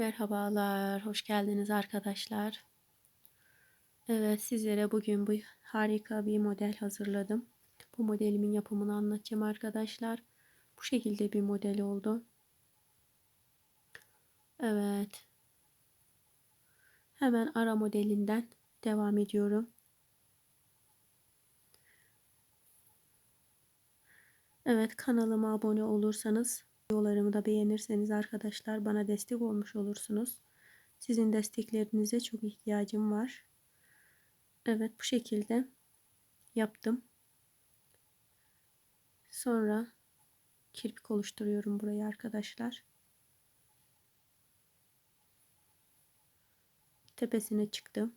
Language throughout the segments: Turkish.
Merhabalar, hoş geldiniz arkadaşlar. Evet, sizlere bugün bu harika bir model hazırladım. Bu modelimin yapımını anlatacağım arkadaşlar. Bu şekilde bir model oldu. Evet. Hemen ara modelinden devam ediyorum. Evet, kanalıma abone olursanız Videolarımı da beğenirseniz arkadaşlar bana destek olmuş olursunuz. Sizin desteklerinize çok ihtiyacım var. Evet bu şekilde yaptım. Sonra kirpik oluşturuyorum buraya arkadaşlar. Tepesine çıktım.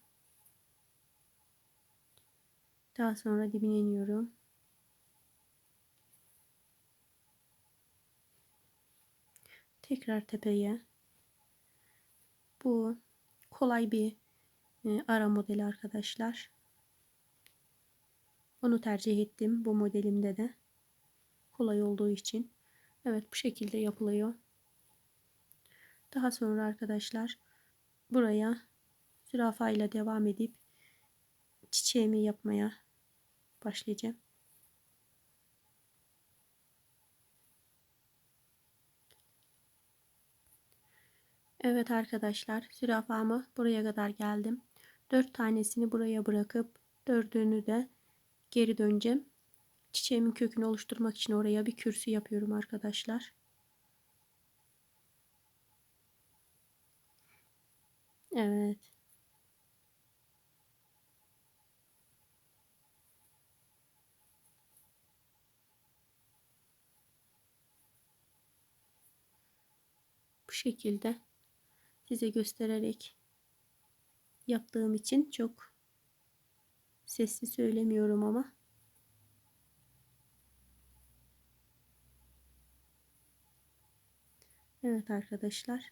Daha sonra dibine iniyorum. Tekrar tepeye. Bu kolay bir e, ara modeli arkadaşlar. Onu tercih ettim bu modelimde de. Kolay olduğu için. Evet bu şekilde yapılıyor. Daha sonra arkadaşlar buraya zürafa ile devam edip çiçeğimi yapmaya başlayacağım Evet arkadaşlar zürafamı buraya kadar geldim. 4 tanesini buraya bırakıp dördünü de geri döneceğim. Çiçeğimin kökünü oluşturmak için oraya bir kürsü yapıyorum arkadaşlar. Evet. Bu şekilde size göstererek yaptığım için çok sesli söylemiyorum ama Evet arkadaşlar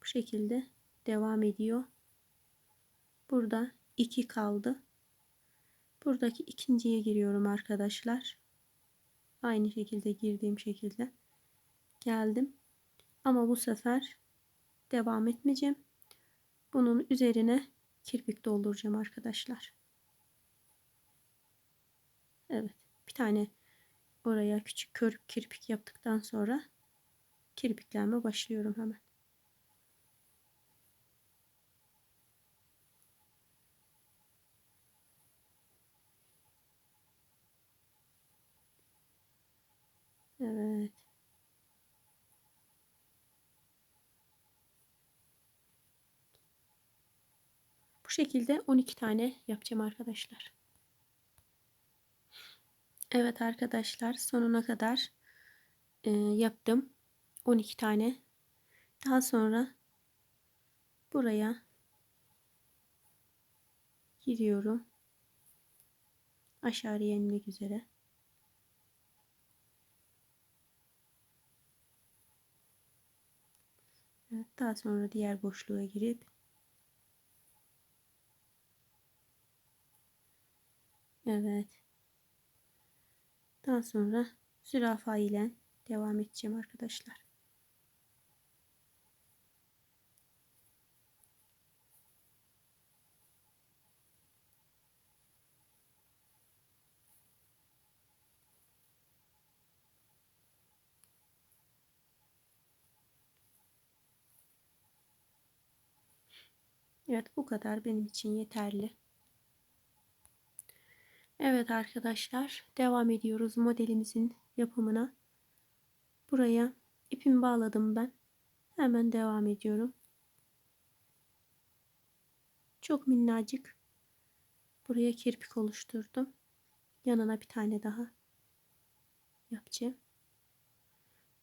bu şekilde devam ediyor. Burada iki kaldı. Buradaki ikinciye giriyorum arkadaşlar. Aynı şekilde girdiğim şekilde geldim. Ama bu sefer devam etmeyeceğim. Bunun üzerine kirpik dolduracağım arkadaşlar. Evet. Bir tane oraya küçük körük kirpik yaptıktan sonra kirpiklenme başlıyorum hemen. Evet. Şekilde 12 tane yapacağım arkadaşlar. Evet arkadaşlar sonuna kadar e, yaptım. 12 tane. Daha sonra buraya giriyorum. Aşağıya inmek üzere. Evet, daha sonra diğer boşluğa girip Evet. Daha sonra zürafa ile devam edeceğim arkadaşlar. Evet bu kadar benim için yeterli. Evet arkadaşlar devam ediyoruz modelimizin yapımına. Buraya ipimi bağladım ben. Hemen devam ediyorum. Çok minnacık buraya kirpik oluşturdum. Yanına bir tane daha yapacağım.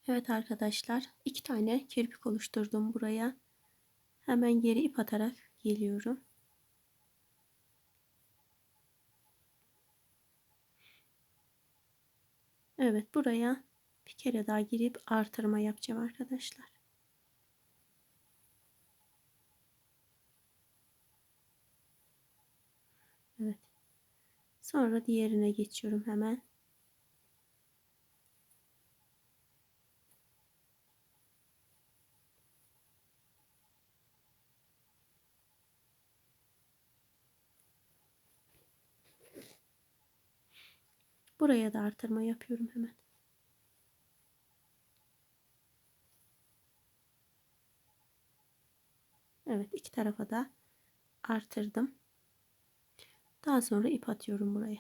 Evet arkadaşlar iki tane kirpik oluşturdum buraya. Hemen geri ip atarak geliyorum. Evet buraya bir kere daha girip artırma yapacağım arkadaşlar. Evet. Sonra diğerine geçiyorum hemen. Buraya da artırma yapıyorum hemen. Evet iki tarafa da artırdım. Daha sonra ip atıyorum buraya.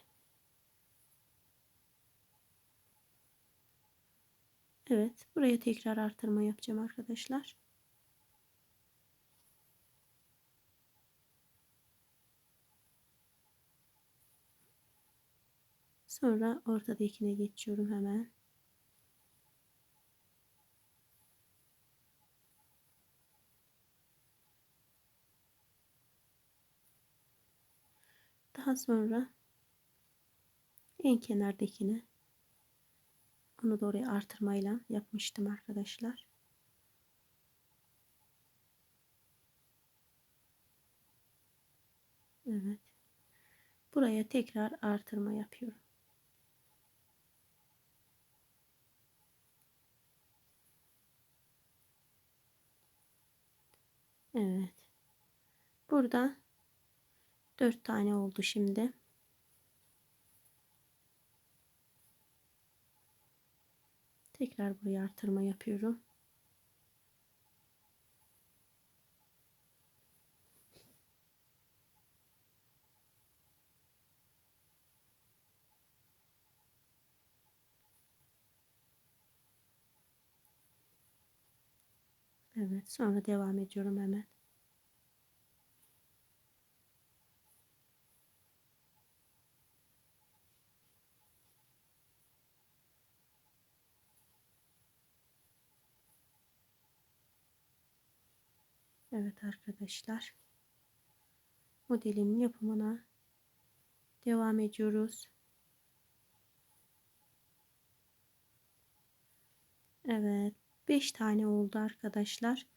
Evet buraya tekrar artırma yapacağım arkadaşlar. Sonra ortadakine geçiyorum hemen. Daha sonra en kenardakini onu da oraya artırmayla yapmıştım arkadaşlar. Evet. Buraya tekrar artırma yapıyorum. Evet. Burada 4 tane oldu şimdi. Tekrar buraya artırma yapıyorum. Evet sonra devam ediyorum hemen. Evet arkadaşlar. Modelimin yapımına devam ediyoruz. Evet. 5 tane oldu arkadaşlar.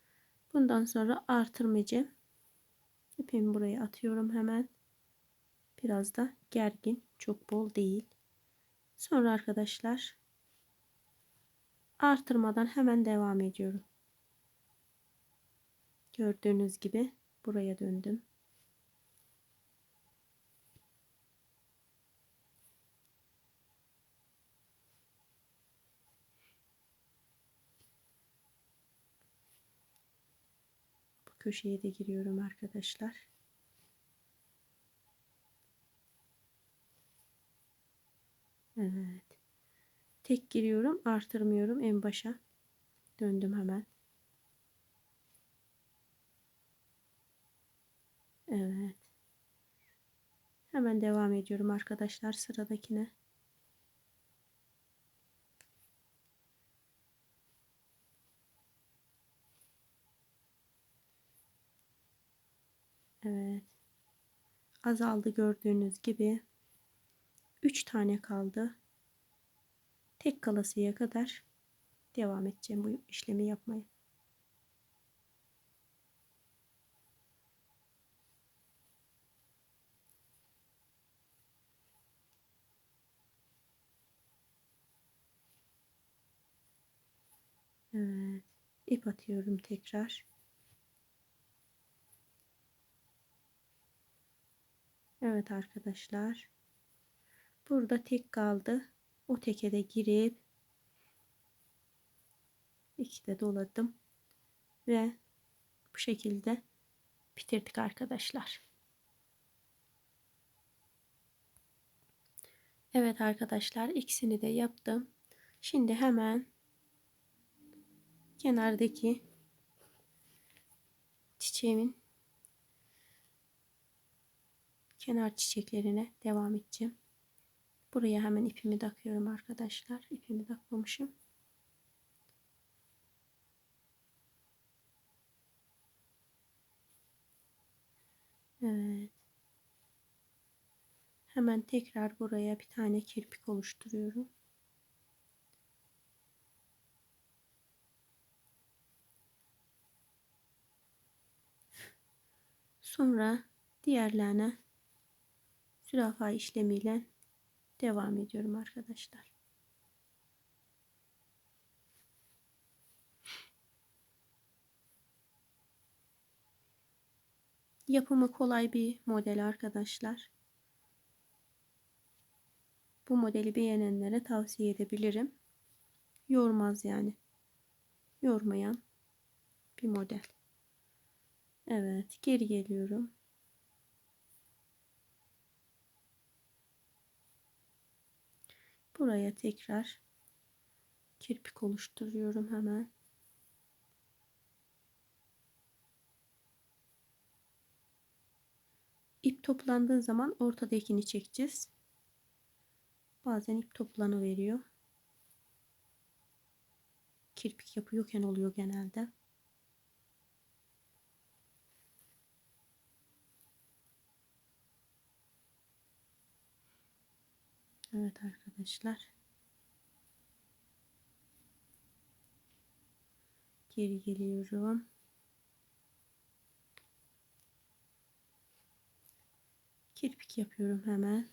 Bundan sonra artırmayacağım. İpimi buraya atıyorum hemen. Biraz da gergin. Çok bol değil. Sonra arkadaşlar artırmadan hemen devam ediyorum. Gördüğünüz gibi buraya döndüm. Köşeye de giriyorum arkadaşlar. Evet. Tek giriyorum, artırmıyorum en başa. Döndüm hemen. Evet. Hemen devam ediyorum arkadaşlar sıradakine. Evet. Azaldı gördüğünüz gibi. 3 tane kaldı. Tek kalasıya kadar devam edeceğim bu işlemi yapmaya. Evet. ip atıyorum tekrar. Evet arkadaşlar. Burada tek kaldı. O teke de girip iki de doladım. Ve bu şekilde bitirdik arkadaşlar. Evet arkadaşlar ikisini de yaptım. Şimdi hemen kenardaki çiçeğimin kenar çiçeklerine devam edeceğim. Buraya hemen ipimi takıyorum arkadaşlar. İpimi takmamışım. Evet. Hemen tekrar buraya bir tane kirpik oluşturuyorum. Sonra diğerlerine zürafa işlemiyle devam ediyorum arkadaşlar. Yapımı kolay bir model arkadaşlar. Bu modeli beğenenlere tavsiye edebilirim. Yormaz yani. Yormayan bir model. Evet, geri geliyorum. Buraya tekrar kirpik oluşturuyorum hemen. İp toplandığı zaman ortadakini çekeceğiz. Bazen ip toplanı veriyor. Kirpik yapıyorken oluyor genelde. Evet arkadaşlar. Geri geliyorum. Kirpik yapıyorum hemen.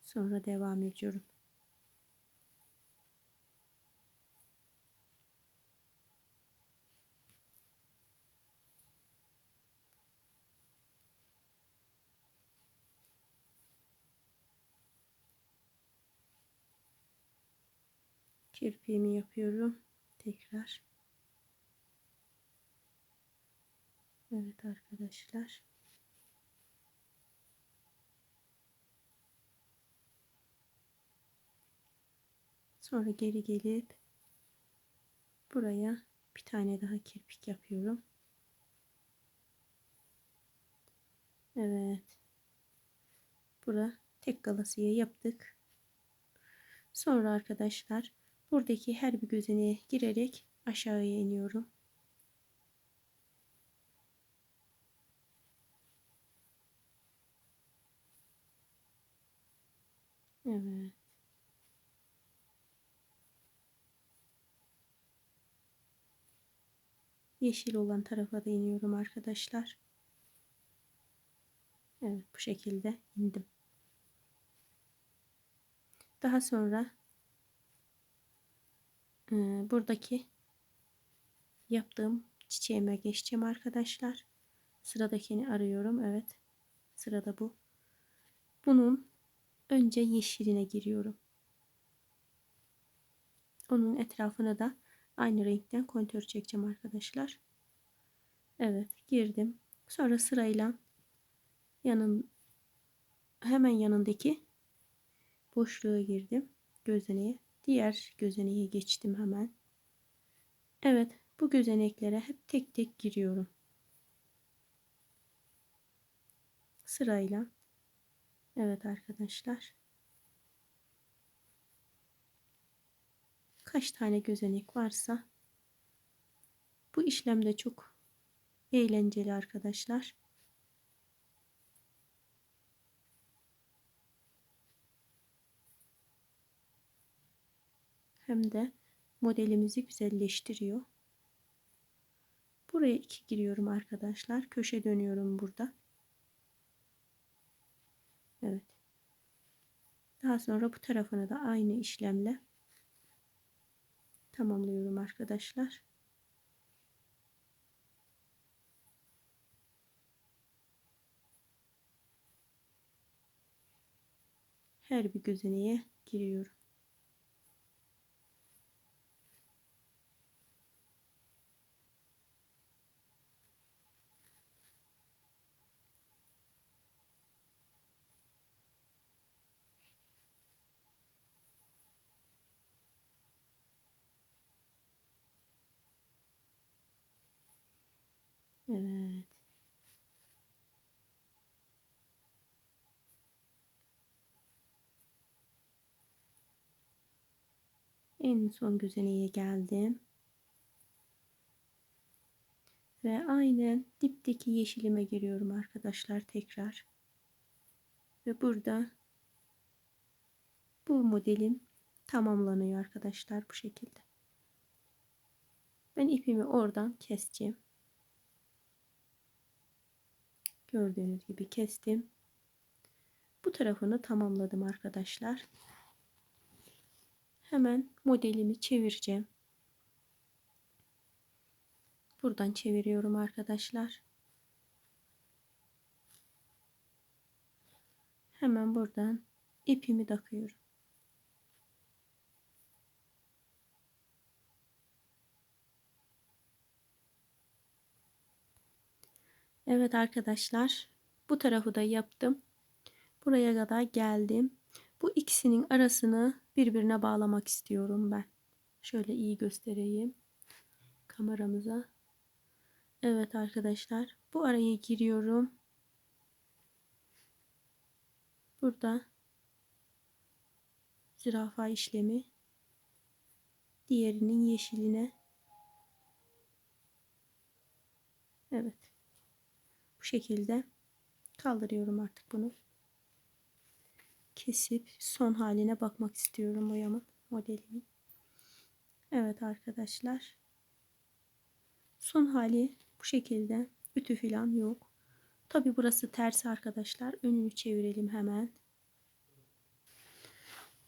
Sonra devam ediyorum. Kirpiğimi yapıyorum. Tekrar. Evet arkadaşlar. Sonra geri gelip buraya bir tane daha kirpik yapıyorum. Evet. Bura tek galasiye yaptık. Sonra arkadaşlar buradaki her bir gözeneğe girerek aşağıya iniyorum. Evet. Yeşil olan tarafa da iniyorum arkadaşlar. Evet bu şekilde indim. Daha sonra buradaki yaptığım çiçeğime geçeceğim arkadaşlar. Sıradakini arıyorum. Evet. Sırada bu. Bunun önce yeşiline giriyorum. Onun etrafına da aynı renkten kontör çekeceğim arkadaşlar. Evet girdim. Sonra sırayla yanın hemen yanındaki boşluğa girdim. Gözeneğe. Diğer gözeneğe geçtim hemen. Evet bu gözeneklere hep tek tek giriyorum. Sırayla. Evet arkadaşlar. Kaç tane gözenek varsa bu işlemde çok eğlenceli arkadaşlar. Hem de modelimizi güzelleştiriyor. Buraya iki giriyorum arkadaşlar. Köşe dönüyorum burada. Evet. Daha sonra bu tarafını da aynı işlemle tamamlıyorum arkadaşlar. Her bir gözeneğe giriyorum. Evet. En son gözeneğe geldim. Ve aynen dipteki yeşilime giriyorum arkadaşlar tekrar. Ve burada bu modelim tamamlanıyor arkadaşlar bu şekilde. Ben ipimi oradan keseceğim. Gördüğünüz gibi kestim. Bu tarafını tamamladım arkadaşlar. Hemen modelimi çevireceğim. Buradan çeviriyorum arkadaşlar. Hemen buradan ipimi takıyorum. Evet arkadaşlar bu tarafı da yaptım. Buraya kadar geldim. Bu ikisinin arasını birbirine bağlamak istiyorum ben. Şöyle iyi göstereyim kameramıza. Evet arkadaşlar bu araya giriyorum. Burada zürafa işlemi diğerinin yeşiline Evet şekilde kaldırıyorum artık bunu kesip son haline bakmak istiyorum boyamın modelimin Evet arkadaşlar son hali bu şekilde ütü falan yok Tabi burası ters arkadaşlar. Önünü çevirelim hemen.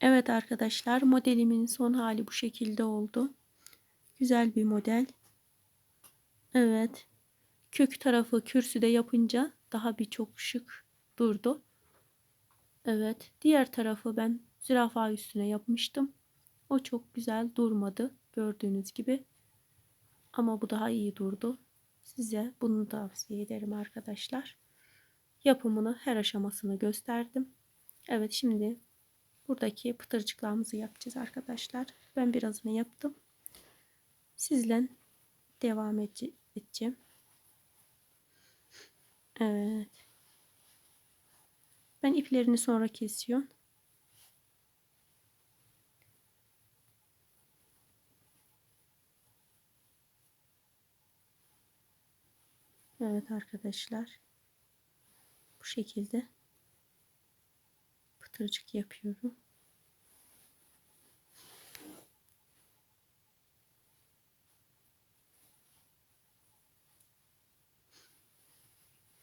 Evet arkadaşlar modelimin son hali bu şekilde oldu. Güzel bir model. Evet. Kök tarafı kürsüde yapınca daha birçok şık durdu. Evet. Diğer tarafı ben zürafa üstüne yapmıştım. O çok güzel durmadı. Gördüğünüz gibi. Ama bu daha iyi durdu. Size bunu tavsiye ederim arkadaşlar. Yapımını her aşamasını gösterdim. Evet şimdi buradaki pıtırcıklarımızı yapacağız arkadaşlar. Ben birazını yaptım. Sizle devam edeceğim. Evet. Ben iplerini sonra kesiyorum. Evet arkadaşlar. Bu şekilde pıtırcık yapıyorum.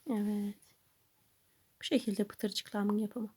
Evet. Bu şekilde pıtırcıklarımın yapımı.